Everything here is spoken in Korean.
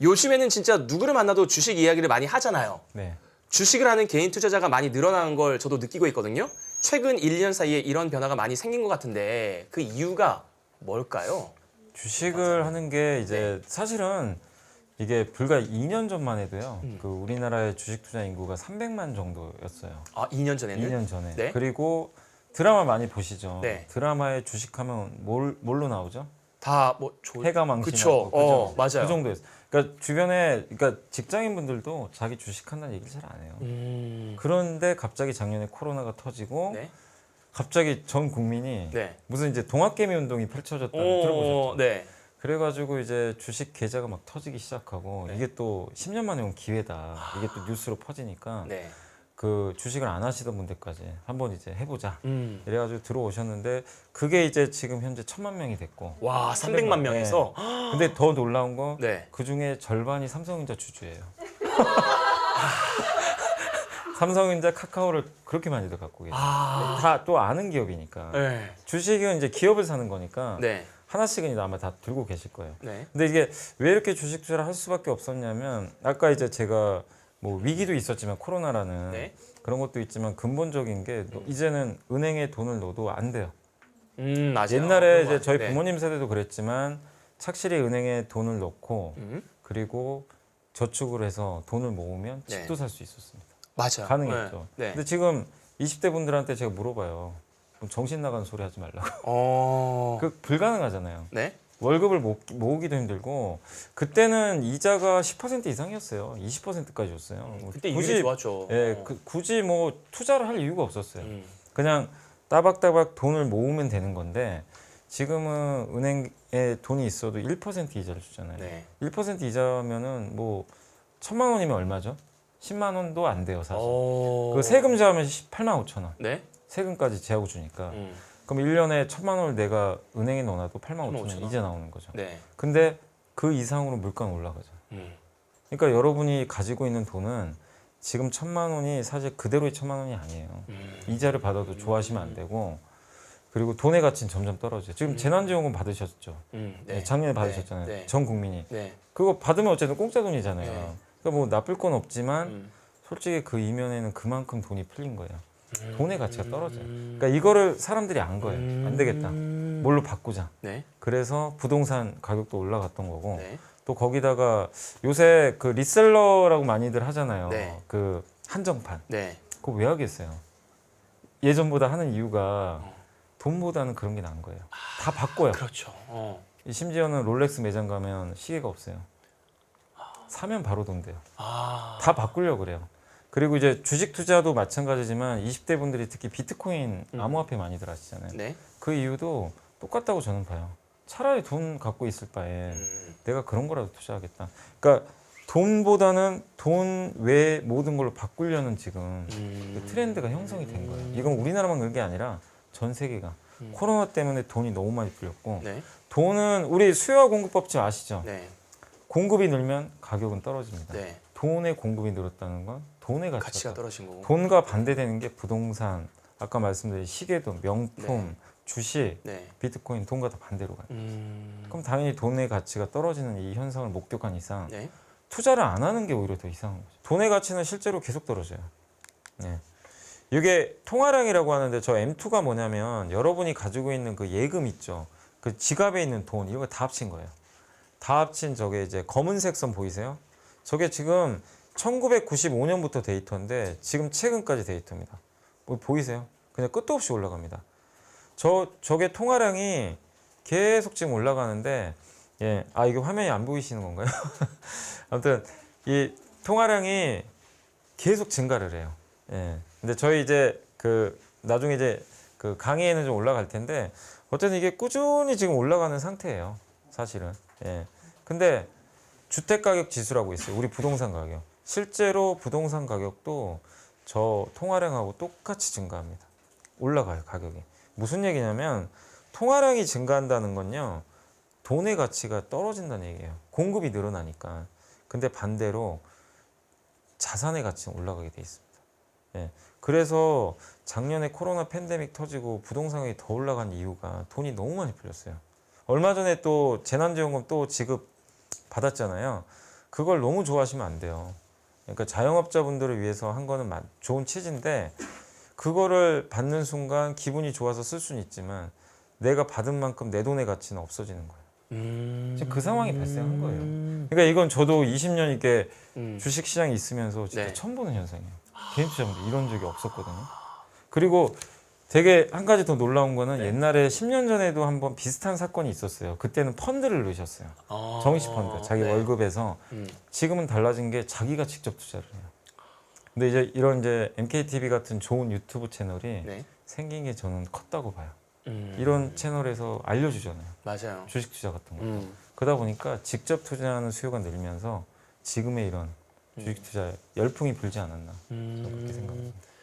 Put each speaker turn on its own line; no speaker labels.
요즘에는 진짜 누구를 만나도 주식 이야기를 많이 하잖아요.
네.
주식을 하는 개인 투자자가 많이 늘어나는 걸 저도 느끼고 있거든요. 최근 1년 사이에 이런 변화가 많이 생긴 것 같은데 그 이유가 뭘까요?
주식을 하는 게 이제
네.
사실은 이게 불과 2년 전만 해도요.
음.
그 우리나라의 주식 투자 인구가 300만 정도였어요.
아, 2년 전에는
2년 전에.
네.
그리고 드라마 많이 보시죠.
네.
드라마에 주식하면 뭘 뭘로 나오죠?
다뭐 조...
해가. 망신하고
어, 맞아요.
그 정도였어요. 그러니까 주변에 그러니까 직장인분들도 자기 주식한다는 얘기를 잘 안 해요.
음.
그런데 갑자기 작년에 코로나가 터지고
네.
갑자기 전 국민이
네.
무슨 이제 동학개미 운동이 펼쳐졌다는 들어보셨죠?
오, 네.
그래가지고 이제 주식 계좌가 막 터지기 시작하고
네.
이게 또 10년 만에 온 기회다. 이게 또 뉴스로 퍼지니까
네.
그 주식을 안 하시던 분들까지 한번 이제 해보자.
음.
이래가지고 들어오셨는데 그게 이제 지금 현재 천만 명이 됐고
와, 300만 명에서
근데 더 놀라운 거
네.
그 중에 절반이 삼성전자 주주예요. 삼성전자 카카오를 그렇게 많이들 갖고 계세요.
아.
다 또 아는 기업이니까
네.
주식은 이제 기업을 사는 거니까
네.
하나씩은 아마 다 들고 계실 거예요.
네.
근데 이게 왜 이렇게 주식 투자를 할 수밖에 없었냐면 아까 이제 제가 뭐 위기도 있었지만 코로나라는
네.
그런 것도 있지만 근본적인 게 이제는 은행에 돈을 넣어도 안 돼요.
음, 맞아요.
옛날에 이제 저희.
네.
부모님 세대도 그랬지만 착실히 은행에 돈을 넣고
음.
그리고 저축을 해서 돈을 모으면
네.
집도 살 수 있었습니다.
맞아요.
가능했죠.
네. 네.
근데 지금 20대 분들한테 제가 물어봐요. 정신 나간 소리 하지 말라고.
어.
그 불가능하잖아요.
네.
월급을 모, 모으 기도 힘들고 그때는 이자가 10% 이상이었어요. 20%까지 줬어요. 뭐
그때 이율이 좋았죠.
예,
어.
그, 굳이 뭐 투자를 할 이유가 없었어요.
음.
그냥 따박따박 돈을 모으면 되는 건데 지금은 은행에 돈이 있어도 1% 이자를 주잖아요.
네.
1% 이자면은 뭐 천만 원이면 얼마죠? 10만 원도 안 돼요, 사실.
어.
그 세금 제하면 8만 5천 원.
네.
세금까지 제하고 주니까.
음.
그럼 1년에 천만 원을 내가 은행에 넣어놔도 8만 5천
8만
원
5천 원.
이제 나오는 거죠.
네.
근데 그 이상으로 물가는 올라가죠.
음.
그러니까 여러분이 가지고 있는 돈은 지금 천만 원이 사실 그대로의 천만 원이 아니에요.
음.
이자를 받아도 좋아하시면 안 되고 그리고 돈의 가치는 점점 떨어져요. 지금 재난지원금 받으셨죠?
음.
네, 작년에 받으셨잖아요.
네.
전 국민이.
네.
그거 받으면 어쨌든 공짜 돈이잖아요.
네.
그러니까 뭐 나쁠 건 없지만
음.
솔직히 그 이면에는 그만큼 돈이 풀린 거예요.
음.
돈의 가치가 떨어져요. 그러니까 이거를 사람들이 안 거예요. 안 되겠다.
음.
뭘로 바꾸자.
네.
그래서 부동산 가격도 올라갔던 거고
네.
또 거기다가 요새 그 리셀러라고 많이들 하잖아요.
네.
그 한정판.
네.
그거 왜 하겠어요? 예전보다 하는 이유가 돈보다는 그런 게 나은 거예요. 다 바꿔요.
그렇죠. 어.
심지어는 롤렉스 매장 가면 시계가 없어요. 사면 바로 돈 돼요.
아.
다 바꾸려고 그래요. 그리고 이제 주식 투자도 마찬가지지만 20대 분들이 특히 비트코인
음.
암호화폐 많이들 하시잖아요.
네.
그 이유도 똑같다고 저는 봐요. 차라리 돈 갖고 있을 바에
음.
내가 그런 거라도 투자하겠다. 그러니까 돈보다는 돈 외 모든 걸로 바꾸려는 지금
음.
그 트렌드가 형성이 된 거예요. 이건 우리나라만 그런 게 아니라 전 세계가
음.
코로나 때문에 돈이 너무 많이 풀렸고
네.
돈은 우리 수요와 공급 법칙 아시죠?
네.
공급이 늘면 가격은 떨어집니다.
네.
돈의 공급이 늘었다는 건 돈의 가치가,
가치가
떨-
떨어진 거고.
돈과 반대되는 게 부동산, 아까 말씀드린 시계도, 명품, 주식,
네.
비트코인 돈과 다 반대로 가요.
음.
그럼 당연히 돈의 가치가 떨어지는 이 현상을 목격한 이상
네.
투자를 안 하는 게 오히려 더 이상한 거죠. 돈의 가치는 실제로 계속 떨어져요. 네. 이게 통화량이라고 하는데 저 M2가 뭐냐면 여러분이 가지고 있는 그 예금 있죠. 그 지갑에 있는 돈 이거 다 합친 거예요. 다 합친 저게 이제 검은색 선 보이세요? 저게 지금 1995년부터 데이터인데 지금 최근까지 데이터입니다. 뭐 보이세요? 그냥 끝도 없이 올라갑니다. 저 저게 통화량이 계속 지금 올라가는데 예, 아 이게 화면이 안 보이시는 건가요? 아무튼 이 통화량이 계속 증가를 해요. 예. 근데 저희 이제 그 나중에 이제 그 강의에는 좀 올라갈 텐데 어쨌든 이게 꾸준히 지금 올라가는 상태예요. 사실은. 예. 근데 주택 가격 지수라고 있어요. 우리 부동산 가격. 실제로 부동산 가격도 저 통화량하고 똑같이 증가합니다. 올라가요, 가격이. 무슨 얘기냐면 통화량이 증가한다는 건요. 돈의 가치가 떨어진다는 얘기예요. 공급이 늘어나니까. 근데 반대로 자산의 가치는 올라가게 돼 있습니다. 예. 그래서 작년에 코로나 팬데믹 터지고 부동산 가격이 더 올라간 이유가 돈이 너무 많이 풀렸어요. 얼마 전에 또 재난지원금 또 지급 받았잖아요. 그걸 너무 좋아하시면 안 돼요. 그러니까 자영업자분들을 위해서 한 거는 마- 좋은 취지인데 그거를 받는 순간 기분이 좋아서 쓸 수는 있지만 내가 받은 만큼 내 돈의 가치는 없어지는 거예요.
음.
지금 그 상황이 발생한 거예요.
음.
그러니까 이건 저도 20년 이렇게
음.
주식 시장에 있으면서 진짜
네.
처음 보는 현상이에요. 개인 투자분들 이런 적이 없었거든요. 그리고 되게 한 가지 더 놀라운 거는
네.
옛날에 10년 전에도 한번 비슷한 사건이 있었어요. 그때는 펀드를 넣으셨어요.
아.
정시 펀드. 자기
네.
월급에서
음.
지금은 달라진 게 자기가 직접 투자를 해요. 근데 이제 이런 이제 MKTV 같은 좋은 유튜브 채널이
네.
생긴 게 저는 컸다고 봐요.
음.
이런 채널에서 알려주잖아요.
맞아요.
주식 투자 같은 거.
음.
그러다 보니까 직접 투자하는 수요가 늘면서 지금의 이런 주식 투자에 열풍이 불지 않았나.
음.
그렇게 생각합니다.